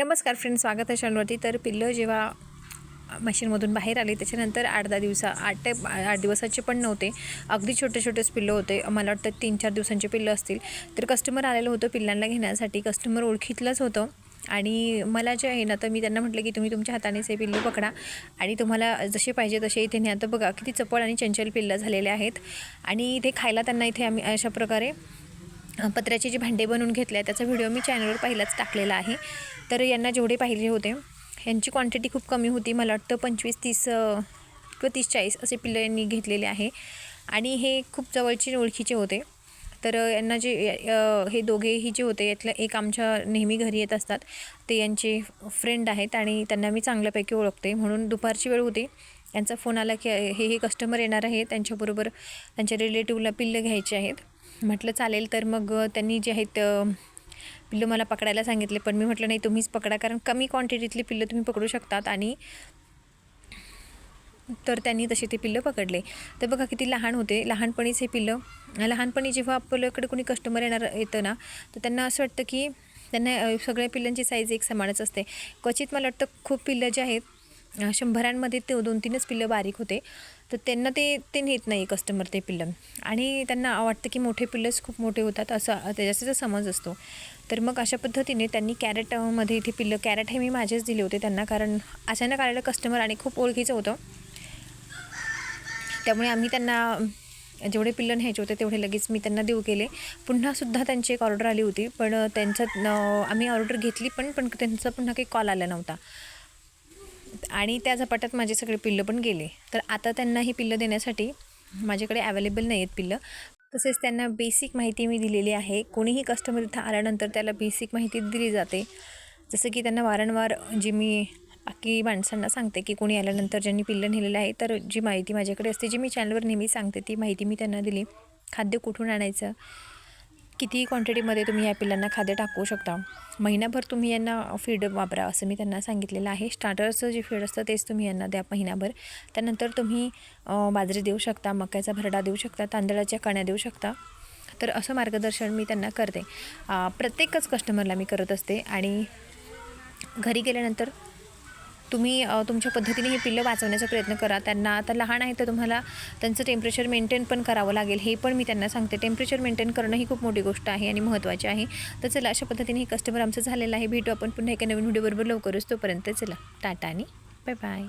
नमस्कार फ्रेंड्स स्वागत आहे चॅनलवरती तर पिल्लं जेव्हा मशीनमधून बाहेर आले त्याच्यानंतर आठ दहा दिवसा आठ ते आठ दिवसाचे पण नव्हते. अगदी छोटे छोटेच पिल्लं होते. मला वाटतं तीन चार दिवसांचे पिल्लं असतील. तर कस्टमर आलेलं होतं पिल्लांना घेण्यासाठी. कस्टमर ओळखीतलंच होतं. आणि मला जे आहे ना तर मी त्यांना म्हटलं की तुम्ही तुमच्या हातानेच हे पिल्लू पकडा. आणि तुम्हाला जसे पाहिजे तसे इथे न्या. तर बघा किती चपळ आणि चंचल पिल्लं झालेले आहेत. आणि इथे खायला त्यांना इथे आम्ही अशा प्रकारे पत्र्याचे जे भांडे बनवून घेतले आहे त्याचा व्हिडिओ मी चॅनलवर पहिलाच टाकलेला आहे. तर यांना जेवढे पाहिजे होते यांची क्वांटिटी खूप कमी होती. मला वाटतं पंचवीस तीस किंवा तीस चाळीस असे पिल्लं यांनी घेतलेले आहे. आणि हे खूप जवळचे ओळखीचे होते. तर यांना जे हे दोघेही जे होते यातलं एक आमच्या नेहमी घरी येत असतात. ते यांचे फ्रेंड आहेत आणि त्यांना मी चांगल्यापैकी ओळखते. म्हणून दुपारची वेळ होती. यांचा फोन आला की हे हे कस्टमर येणार आहे. त्यांच्याबरोबर त्यांच्या रिलेटिव्हला पिल्लं घ्यायचे आहेत. म्हटलं चालेल. तर मग त्यांनी जे आहेत पिल्लं मला पकडायला सांगितले पण मी म्हटलं नाही तुम्हीच पकडा कारण कमी क्वांटिटीतली पिल्लं तुम्ही पकडू शकतात. आणि तर त्यांनी तसे ते पिल्लं पकडले. तर बघा किती लहान होते. लहानपणीच हे पिल्लं लहानपणी जेव्हा आपल्याकडे कोणी कस्टमर येणार येतं ना तर त्यांना असं वाटतं की त्यांना सगळ्या पिल्लांची साईज एक समानच असते. क्वचित मला वाटतं खूप पिल्लं जे आहेत शंभरांमध्ये ते दोन तीनच पिल्लं बारीक होते. तर त्यांना ते ते नेत नाही कस्टमर ते पिल्लं. आणि त्यांना वाटतं की मोठे पिल्लंच खूप मोठे होतात असं त्याच्याचा समज असतो. तर मग अशा पद्धतीने त्यांनी कॅरेटमध्ये इथे पिल्लं कॅरेट हे मी माझेच दिले होते त्यांना. कारण अचानक आलेलं कस्टमर आणि खूप ओळखीचं होतं. त्यामुळे आम्ही त्यांना जेवढे पिल्लं न्यायचे होते तेवढे लगेच मी त्यांना देऊ केले. पुन्हासुद्धा त्यांची एक ऑर्डर आली होती. पण त्यांचं आम्ही ऑर्डर घेतली पण पण त्यांचा पुन्हा काही कॉल आला नव्हता. आणि त्या झपाट्यात माझे सगळे पिल्लं पण गेले. तर आता त्यांना ही पिल्लं देण्यासाठी माझ्याकडे अवेलेबल नाही आहेत पिल्लं. तसेच त्यांना बेसिक माहिती मी दिलेली आहे. कोणीही कस्टमर इथं आल्यानंतर त्याला बेसिक माहिती दिली जाते. जसं की त्यांना वारंवार जी मी बाकी माणसांना सांगते की कोणी आल्यानंतर ज्यांनी पिल्लं नेलेलं आहे तर जी माहिती माझ्याकडे असते जी मी चॅनलवर नेहमी सांगते ती माहिती मी त्यांना दिली. खाद्य कुठून आणायचं? कितीही क्वांटिटीमध्ये तुम्ही या पिल्लांना खाद्य टाकू शकता. महिनाभर तुम्ही यांना फीड वापरा असं मी त्यांना सांगितलेलं आहे. स्टार्टरचं जे फीड असतं तेच तुम्ही यांना द्या महिनाभर. त्यानंतर तुम्ही बाजरी देऊ शकता मक्याचा भरडा देऊ शकता तांदळाच्या कण्या देऊ शकता. तर असं मार्गदर्शन मी त्यांना करते. प्रत्येकच कस्टमरला मी करत असते आणि घरी गेल्यानंतर तुम्ही तुमच्या पद्धतीने हे पिल्लं वाचवण्याचा प्रयत्न करा. त्यांना आता लहान आहे तर तुम्हाला त्यांचं टेम्परेचर मेंटेन पण करावं लागेल. हे पण मी त्यांना सांगते. टेम्परेचर मेंटेन करणं ही खूप मोठी गोष्ट आहे आणि महत्त्वाची आहे. तर चला अशा पद्धतीने हे कस्टमर आमचं झालेलं आहे. भेटू आपण पुन्हा एका नवीन व्हिडिओबरोबर लवकरच. तोपर्यंत चला टाटा आणि बाय बाय